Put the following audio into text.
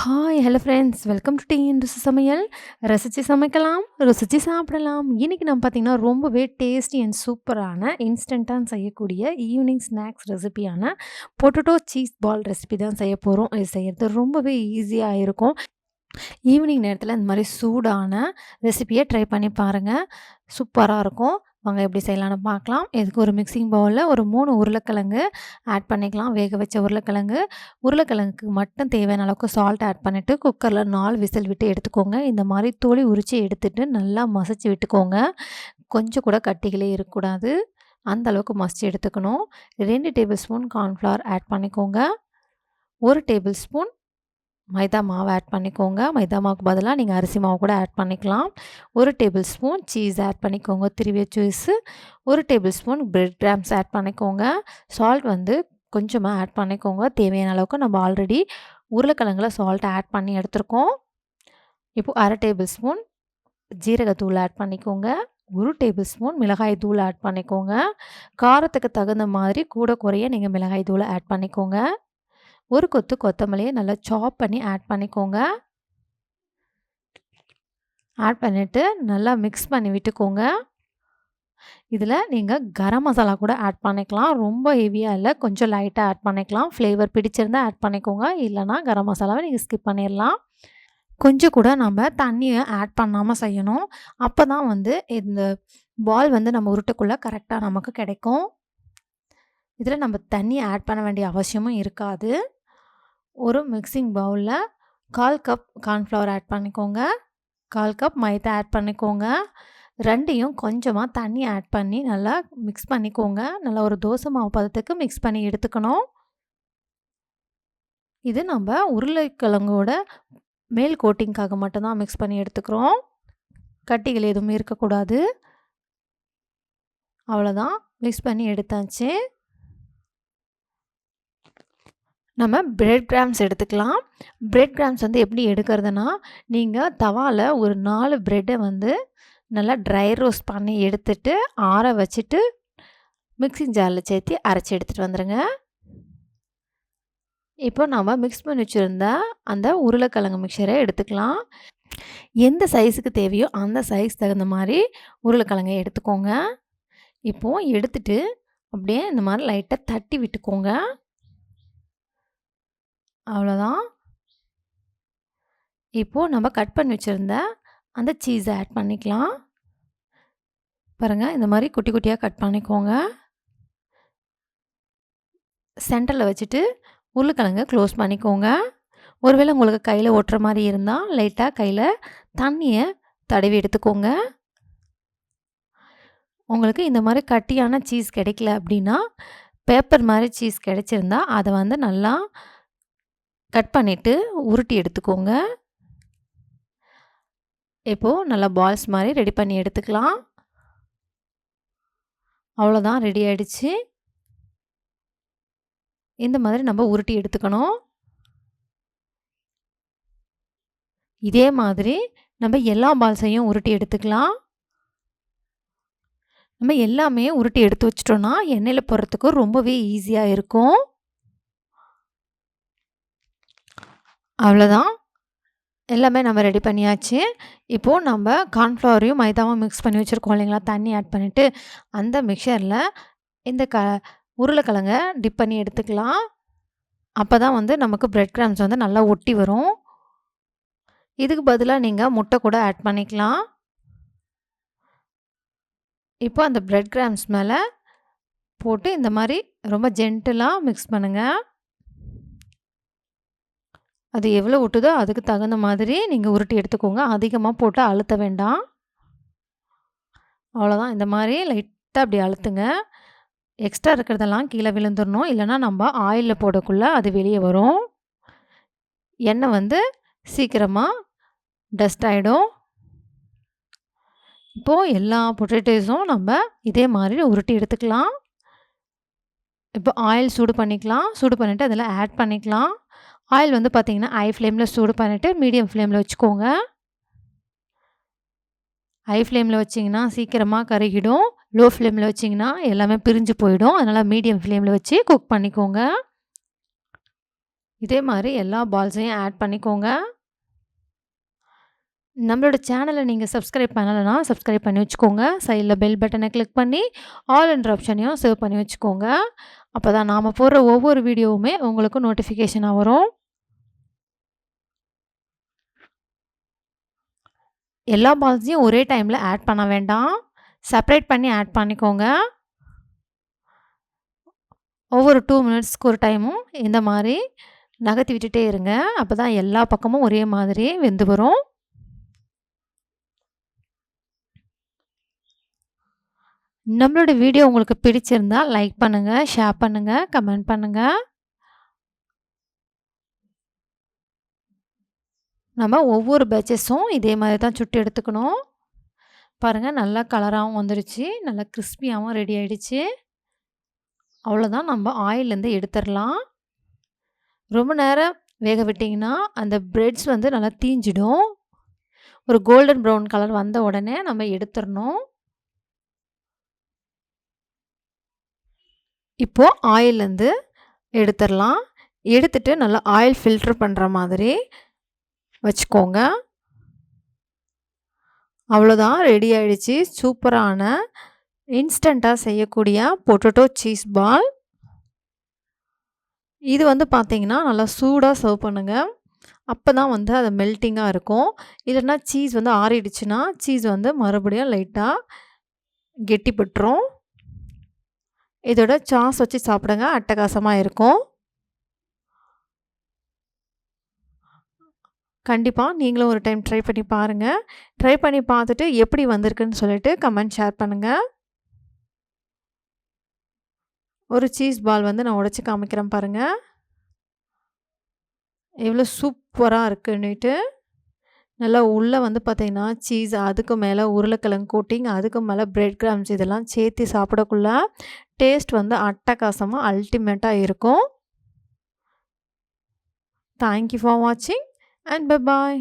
Hi hello friends welcome to tea ருசி சமையல் ரசித்து சமைக்கலாம் ருசித்து சாப்பிடலாம். இன்றைக்கி நம்ம பார்த்திங்கன்னா ரொம்பவே டேஸ்டி அண்ட் சூப்பரான இன்ஸ்டண்ட்டாக செய்யக்கூடிய ஈவினிங் ஸ்நாக்ஸ் ரெசிபியான பொட்டேட்டோ சீஸ் பால் ரெசிபி தான் செய்ய போகிறோம் இது செய்கிறது ரொம்பவே ஈஸியாக இருக்கும். ஈவினிங் நேரத்தில் இந்த மாதிரி சூடான ரெசிபியை ட்ரை பண்ணி பாருங்கள் சூப்பராக இருக்கும். வாங்க எப்படி செய்யலாம்னு பார்க்கலாம். இதுக்கு ஒரு மிக்சிங் பவுலில் ஒரு மூணு உருளைக்கிழங்கு ஆட் பண்ணிக்கலாம். வேக வச்ச உருளைக்கிழங்கு. உருளைக்கிழங்குக்கு மட்டும் தேவையான அளவுக்கு சால்ட் ஆட் பண்ணிவிட்டு குக்கரில் நாலு விசில் விட்டு எடுத்துக்கோங்க. இந்த மாதிரி தோழி உரித்து எடுத்துகிட்டு நல்லா மசிச்சு விட்டுக்கோங்க. கொஞ்சம் கூட கட்டிகளே இருக்கக்கூடாது. அந்த அளவுக்கு மசிச்சு எடுத்துக்கணும். ரெண்டு டேபிள் ஸ்பூன் கார்ன்ஃப்ளவர் ஆட் பண்ணிக்கோங்க. ஒரு டேபிள் ஸ்பூன் மைதா மாவு ஆட் பண்ணிக்கோங்க. மைதா மாவுக்கு பதிலாக நீங்கள் அரிசி மாவு கூட ஆட் பண்ணிக்கலாம். ஒரு டேபிள் ஸ்பூன் சீஸ் ஆட் பண்ணிக்கோங்க திருவிய சீஸு ஒரு table spoon bread crumbs add பண்ணிக்கோங்க. சால்ட் வந்து கொஞ்சமாக ஆட் பண்ணிக்கோங்க. தேவையான அளவுக்கு நம்ம ஆல்ரெடி உருளைக்கிழங்குல சால்ட் ஆட் பண்ணி எடுத்துருக்கோம். இப்போது அரை டேபிள் ஸ்பூன் ஜீரகத்தூள் ஆட் பண்ணிக்கோங்க. ஒரு டேபிள் ஸ்பூன் மிளகாய் தூள் ஆட் பண்ணிக்கோங்க. காரத்துக்கு தகுந்த மாதிரி கூட குறைய நீங்கள் மிளகாய் தூளை ஆட் பண்ணிக்கோங்க. ஒரு கொத்து கொத்தமல்லியை நல்லா சாப் பண்ணி ஆட் பண்ணிக்கோங்க. ஆட் பண்ணிவிட்டு நல்லா மிக்ஸ் பண்ணி விட்டுக்கோங்க. இதில் நீங்கள் கரம் மசாலா கூட ஆட் பண்ணிக்கலாம். ரொம்ப ஹெவியாக இல்லை கொஞ்சம் லைட்டாக ஆட் பண்ணிக்கலாம். ஃப்ளேவர் பிடிச்சிருந்தால் ஆட் பண்ணிக்கோங்க. இல்லைனா கரம் மசாலாவை நீங்கள் ஸ்கிப் பண்ணிடலாம் கொஞ்சம் கூட நம்ம தண்ணியை ஆட் பண்ணாமல் செய்யணும். அப்போ தான் வந்து இந்த பால் வந்து நம்ம உருட்டுக்குள்ளே கரெக்டாக நமக்கு கிடைக்கும். இதில் நம்ம தண்ணி ஆட் பண்ண வேண்டிய அவசியமும் இருக்காது. ஒரு மிக்சிங் பவுலில் கால் கப் கார்ன்ஃப்ளவர் ஆட் பண்ணிக்கோங்க. கால் கப் மைதா ஆட் பண்ணிக்கோங்க. ரெண்டையும் கொஞ்சமாக தண்ணி ஆட் பண்ணி நல்லா மிக்ஸ் பண்ணிக்கோங்க. நல்லா ஒரு தோசை மாவு பதத்துக்கு மிக்ஸ் பண்ணி எடுத்துக்கணும். இது நம்ம உருளைக்கிழங்கோட மேல் கோட்டிங்க்காக மட்டும்தான் மிக்ஸ் பண்ணி எடுத்துக்கிறோம். கட்டிகள் எதுவுமே இருக்கக்கூடாது. அவ்வளோதான் மிக்ஸ் பண்ணி எடுத்தாச்சு. நம்ம பிரெட் கிராம்ஸ் எடுத்துக்கலாம். பிரெட் கிராம்ஸ் வந்து எப்படி எடுக்கிறதுனா நீங்கள் தவாவில் ஒரு நாலு ப்ரெட்டை வந்து நல்லா ட்ரை ரோஸ்ட் பண்ணி எடுத்துட்டு ஆற வச்சுட்டு மிக்சிங் ஜாரில் சேர்த்து அரைச்சி எடுத்துகிட்டு வந்துடுங்க இப்போ நம்ம மிக்ஸ் பண்ணி வச்சுருந்த அந்த உருளைக்கிழங்கு மிக்சரை எடுத்துக்கலாம். எந்த சைஸுக்கு தேவையோ அந்த சைஸ் தகுந்த மாதிரி உருளைக்கிழங்கை எடுத்துக்கோங்க. இப்போது எடுத்துட்டு அப்படியே இந்த மாதிரி லைட்டாக தட்டி விட்டுக்கோங்க. அவ்வளோதான் இப்போது நம்ம கட் பண்ணி வச்சுருந்த அந்த சீஸை ஆட் பண்ணிக்கலாம். பாருங்கள் இந்த மாதிரி குட்டி குட்டியாக கட் பண்ணிக்கோங்க. சென்டரில் வச்சுட்டு உருளைக்கிழங்க க்ளோஸ் பண்ணிக்கோங்க. ஒருவேளை உங்களுக்கு கையில் ஒட்டுற மாதிரி இருந்தால் லைட்டாக கையில் தண்ணியை தடவி எடுத்துக்கோங்க. உங்களுக்கு இந்த மாதிரி கட்டியான சீஸ் கிடைக்கல அப்படின்னா பேப்பர் மாதிரி சீஸ் கிடைச்சிருந்தா அதை வந்து நல்லா கட் பண்ணிவிட்டு உருட்டி எடுத்துக்கோங்க. இப்போது நல்லா பால்ஸ் மாதிரி ரெடி பண்ணி எடுத்துக்கலாம். அவ்வளோதான் ரெடி ஆகிடுச்சு இந்த மாதிரி நம்ம உருட்டி எடுத்துக்கணும். இதே மாதிரி நம்ம எல்லா பால்ஸையும் உருட்டி எடுத்துக்கலாம். நம்ம எல்லாமே உருட்டி எடுத்து வச்சிட்டோன்னா எண்ணெயில் போடுறதுக்கு ரொம்பவே ஈஸியாக இருக்கும். அவ்வளோதான். எல்லாமே நம்ம ரெடி பண்ணியாச்சு. இப்போது நம்ம கார்ன்ஃப்ளவரையும் மைதாவும் மிக்ஸ் பண்ணி வச்சுருக்கோம் இல்லைங்களா? தண்ணி ஆட் பண்ணிவிட்டு அந்த மிக்சரில் இந்த க உருளைக்கிழங்க டிப் பண்ணி எடுத்துக்கலாம். அப்போ தான் வந்து நமக்கு ப்ரெட் கிராம்ஸ் வந்து நல்லா ஒட்டி வரும். இதுக்கு பதிலாக நீங்கள் முட்டை கூட ஆட் பண்ணிக்கலாம். இப்போ அந்த ப்ரெட் கிராம்ஸ் மேலே போட்டு இந்த மாதிரி ரொம்ப ஜென்டிலாக மிக்ஸ் பண்ணுங்கள் அது எவ்வளோ ஒட்டுதோ அதுக்கு தகுந்த மாதிரி நீங்கள் உருட்டி எடுத்துக்கோங்க. அதிகமாக போட்டு அழுத்த வேண்டாம். அவ்வளோதான் இந்த மாதிரி லைட்டாக அப்படி அழுத்துங்க. எக்ஸ்ட்ரா இருக்கிறதெல்லாம் கீழே விழுந்துடணும் இல்லைனா நம்ம ஆயிலில் போடக்குள்ளே அது வெளியே வரும். எண்ணெய் வந்து சீக்கிரமாக டஸ்ட் ஆகிடும் இப்போது எல்லா பொட்டேட்டோஸும் நம்ம இதே மாதிரி உருட்டி எடுத்துக்கலாம். இப்போ ஆயில் சூடு பண்ணிக்கலாம். சூடு பண்ணிவிட்டு அதில் ஆட் பண்ணிக்கலாம். ஆயில் வந்து பார்த்திங்கன்னா ஐ ஃப்ளேமில் சூடு பண்ணிவிட்டு மீடியம் ஃப்ளேமில் வச்சுக்கோங்க. ஹை ஃப்ளேமில் வச்சிங்கன்னா சீக்கிரமாக கருகிடும். லோ ஃப்ளேமில் வச்சிங்கன்னா எல்லாமே பிரிஞ்சு போயிடும். அதனால் மீடியம் ஃப்ளேமில் வச்சு குக் பண்ணிக்கோங்க. இதே மாதிரி எல்லா பால்ஸையும் ஆட் பண்ணிக்கோங்க. நம்மளோட சேனலை நீங்கள் சப்ஸ்கிரைப் பண்ணலைன்னா சப்ஸ்கிரைப் பண்ணி வச்சுக்கோங்க. சைடில் பெல் பட்டனை கிளிக் பண்ணி, ஆல் என்ற ஆப்ஷனையும் சேவ் பண்ணி வச்சுக்கோங்க. அப்போ தான் நாம் போடுற ஒவ்வொரு வீடியோவுமே உங்களுக்கு நோட்டிஃபிகேஷனாக வரும். எல்லா பால்ஸையும் ஒரே டைமில் ஆட் பண்ண வேண்டாம். செப்பரேட் பண்ணி ஆட் பண்ணிக்கோங்க. ஒவ்வொரு டூ மினிட்ஸ்க்கு ஒரு டைமும் இந்த மாதிரி நகர்த்தி விட்டுட்டே இருங்க. அப்போ தான் எல்லா பக்கமும் ஒரே மாதிரி வெந்து வரும். நம்மளோட வீடியோ உங்களுக்கு பிடிச்சிருந்தால் லைக் பண்ணுங்கள் ஷேர் பண்ணுங்கள் கமெண்ட் பண்ணுங்கள் நம்ம ஒவ்வொரு பேட்சஸும் இதே மாதிரி தான் சுட்டு எடுத்துக்கணும். பாருங்கள் நல்லா கலராகவும் வந்துருச்சு. நல்லா கிறிஸ்பியாகவும் ரெடி ஆகிடுச்சு அவ்வளோதான் நம்ம ஆயிலேருந்து எடுத்துடலாம் ரொம்ப நேரம் வேக விட்டிங்கன்னா அந்த பிரெட்ஸ் வந்து நல்லா தீஞ்சிடும். ஒரு கோல்டன் ப்ரௌன் கலர் வந்த உடனே நம்ம எடுத்துடணும் இப்போது ஆயிலேருந்து எடுத்துடலாம் எடுத்துட்டு நல்லா ஆயில் ஃபில்ட்ரு பண்ணுற மாதிரி வச்சுக்கோங்க. அவ்வளோதான் ரெடி ஆகிடுச்சு சூப்பரான இன்ஸ்டண்ட்டாக செய்யக்கூடிய பொட்டேட்டோ சீஸ் பால். இது வந்து பார்த்திங்கன்னா நல்லா சூடாக சர்வ் பண்ணுங்கள் அப்போ தான் வந்து அது மெல்ட்டிங்காக இருக்கும். இல்லைன்னா சீஸ் வந்து ஆறிடுச்சுன்னா, சீஸ் வந்து மறுபடியும் லைட்டாக கெட்டிப்பட்டுரும். இதோட சாஸ் வச்சு சாப்பிடுங்க. அட்டகாசமாக இருக்கும். கண்டிப்பாக நீங்களும் ஒரு டைம் ட்ரை பண்ணி பாருங்கள் ட்ரை பண்ணி பார்த்துட்டு எப்படி வந்திருக்குன்னு சொல்லிட்டு கமெண்ட் ஷேர் பண்ணுங்கள் ஒரு சீஸ் பால் வந்து நான் உடச்சி காமிக்கிறேன் பாருங்கள் எவ்வளோ சூப்பராக இருக்குன்னுட்டு. நல்லா உள்ளே வந்து பார்த்திங்கன்னா சீஸ் அதுக்கு மேலே உருளைக்கிழங்கு கோட்டிங், அதுக்கு மேலே பிரெட் கிராம்ஸ் இதெல்லாம் சேர்த்து சாப்பிடக்குள்ள டேஸ்ட் வந்து அட்டகாசமாக அல்டிமேட்டாக இருக்கும். தேங்க் யூ ஃபார் வாட்சிங் அண்ட் பை பாய்.